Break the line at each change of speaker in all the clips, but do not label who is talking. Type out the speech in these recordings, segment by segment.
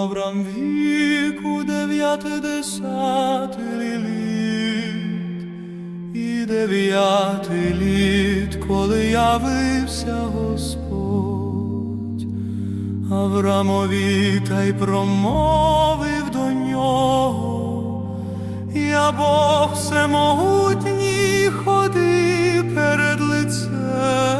Аврам віку дев'ятдесятий літ, і дев'ятий літ, коли явився Господь, Аврамові та й промовив до нього, я Бог всемогутній ходи перед лицем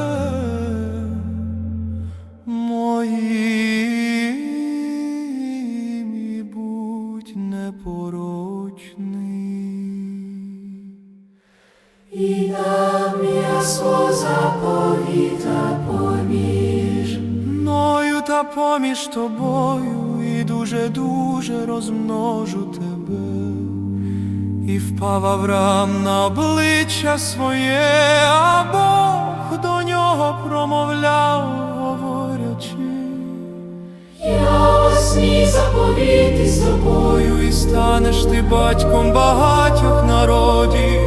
дам заповіта поміж.
Мною та поміж тобою, і дуже-дуже розмножу тебе. І впав Авраам на обличчя своє, а Бог до нього промовляв, говорячи.
Я осні заповіти з тобою.
І станеш ти батьком багатьох народів,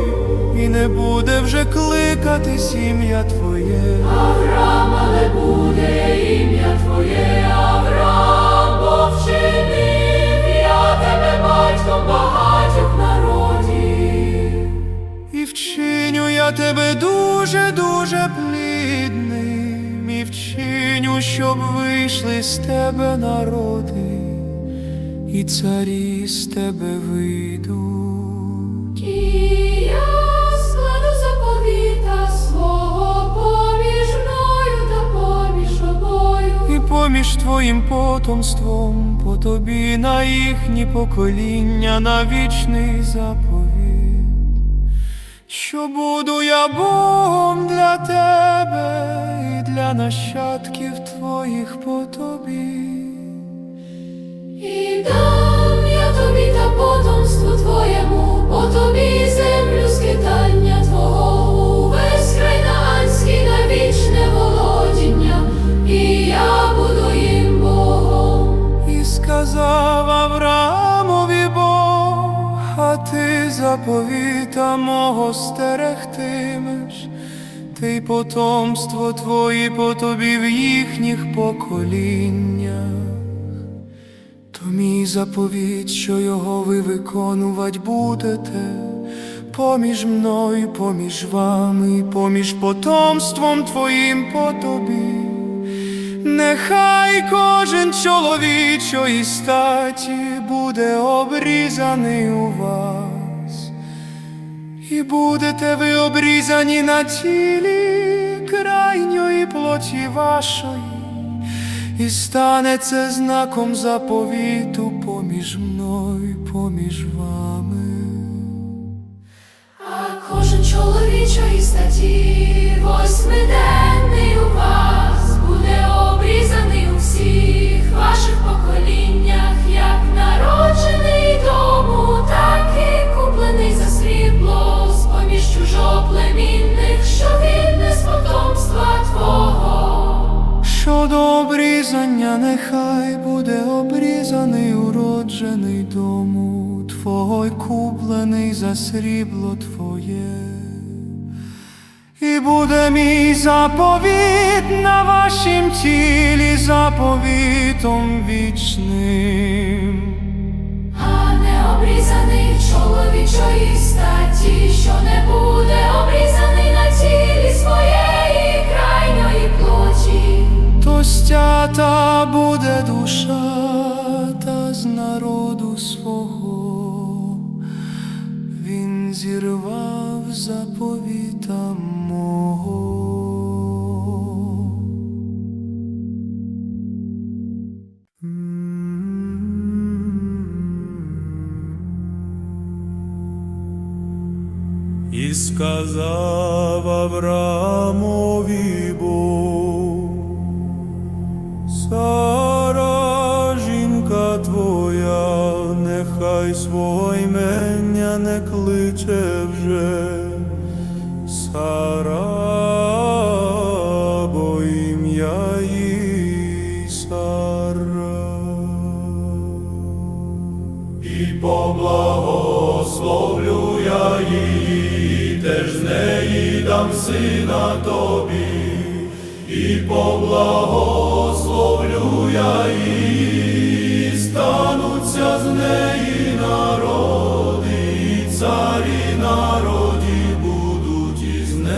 не буде вже кликатись ім'я твоє.
Авраам, але буде ім'я твоє, Авраам, бо вчинив я тебе батьком багатьох народів.
І вчиню я тебе дуже-дуже плідним, і вчиню, щоб вийшли з тебе народи, і царі з тебе вийдуть.
Поміж
твоїм потомством, по тобі на їхні покоління, на вічний заповіт, що буду я Богом для тебе і для нащадків твоїх по тобі.
І дам я тобі та потомству
ти заповіта мого стерегтимеш, ти потомство твої по тобі в їхніх поколіннях. То мій заповіт, що його ви виконувати будете, поміж мною, поміж вами, поміж потомством твоїм по тобі. Нехай кожен чоловічої статі буде обрізаний у вас, і будете ви обрізані на тілі крайньої плоті вашої, і стане це знаком заповіту поміж мною, поміж вами.
А кожен чоловічої статі, восьмиденний у вас, буде обрізаний у всіх ваших поколіннях, народжений дому, так і куплений за срібло, з поміж чужоплемінних, що він не з потомства твого.
Щодо обрізання, нехай буде обрізаний уроджений дому Твого й куплений за срібло Твоє. І буде мій заповіт на вашім тілі заповітом вічним.
Обрізаний чоловічої статі, що не буде обрізаний на
сказав Авраамові Бог, Сара, жінка твоя, нехай свого імення не кличе вже. на тобі, і поблагословлю я її, стануться з неї народи, і царі народі будуть із неї.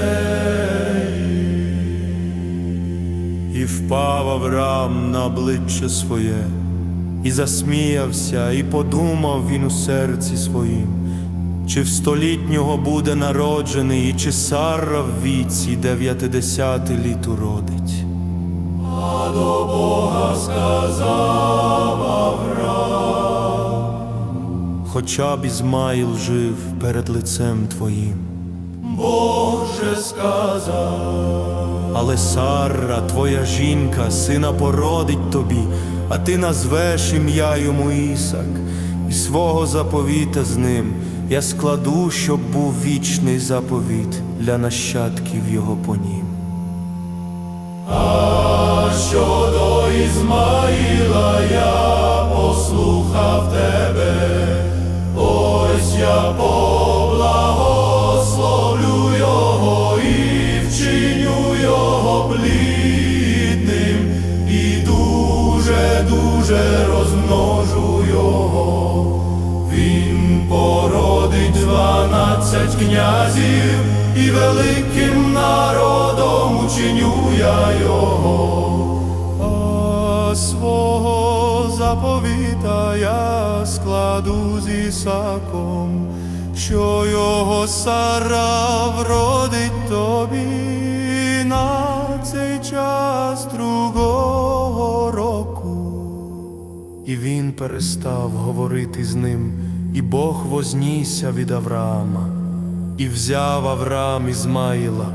І впав Авраам на обличчя своє, і засміявся, і подумав він у серці своїм чи в столітнього буде народжений, і чи Сара в віці дев'ятидесяти літ уродить. А до Бога сказав Авраам, хоча б Ізмаїл жив перед лицем твоїм. Боже сказав, але Сарра, твоя жінка, сина породить тобі, а ти назвеш ім'я йому Ісак, і свого заповіта з ним я складу, щоб був вічний заповіт для нащадків його по нім. А щодо Ізмаїла я послухав тебе, ось я поблагословлю його і вчиню його плідним, і дуже, дуже розмножу його. Князів, і великим народом учиню я його. А свого заповіта я складу з Ісаком, що його Сара вродить тобі на цей час другого року. І він перестав говорити з ним, і Бог вознісся від Авраама, і взяв Авраам Ізмаїла,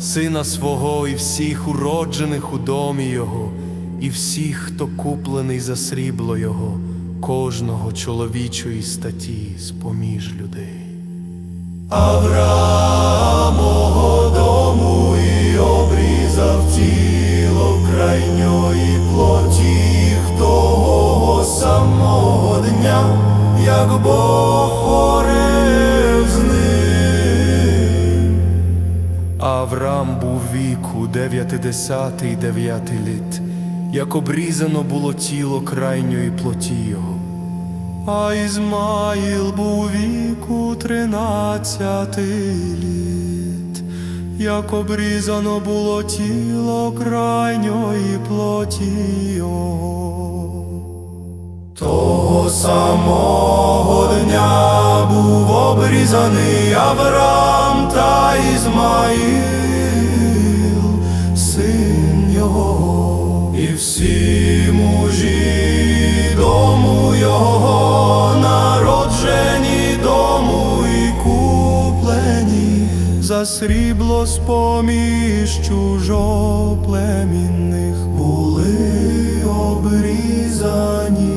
сина свого, і всіх уроджених у домі його, і всіх, хто куплений за срібло його, кожного чоловічої статі з поміж людей. Авраамого дому і обрізав тіло крайньої плоті того самого дня, як Бог говорив Авраам був віку дев'ятидесятий дев'ятий літ, як обрізано було тіло крайньої плоті його. А Ізмаїл був віку тринадцяти літ, як обрізано було тіло крайньої плоті його. Того самого дня був обрізаний Авраам та Ізмаїл, син його, і всі мужі дому його, народжені дому і куплені за срібло з поміж чужоплемінних були обрізані.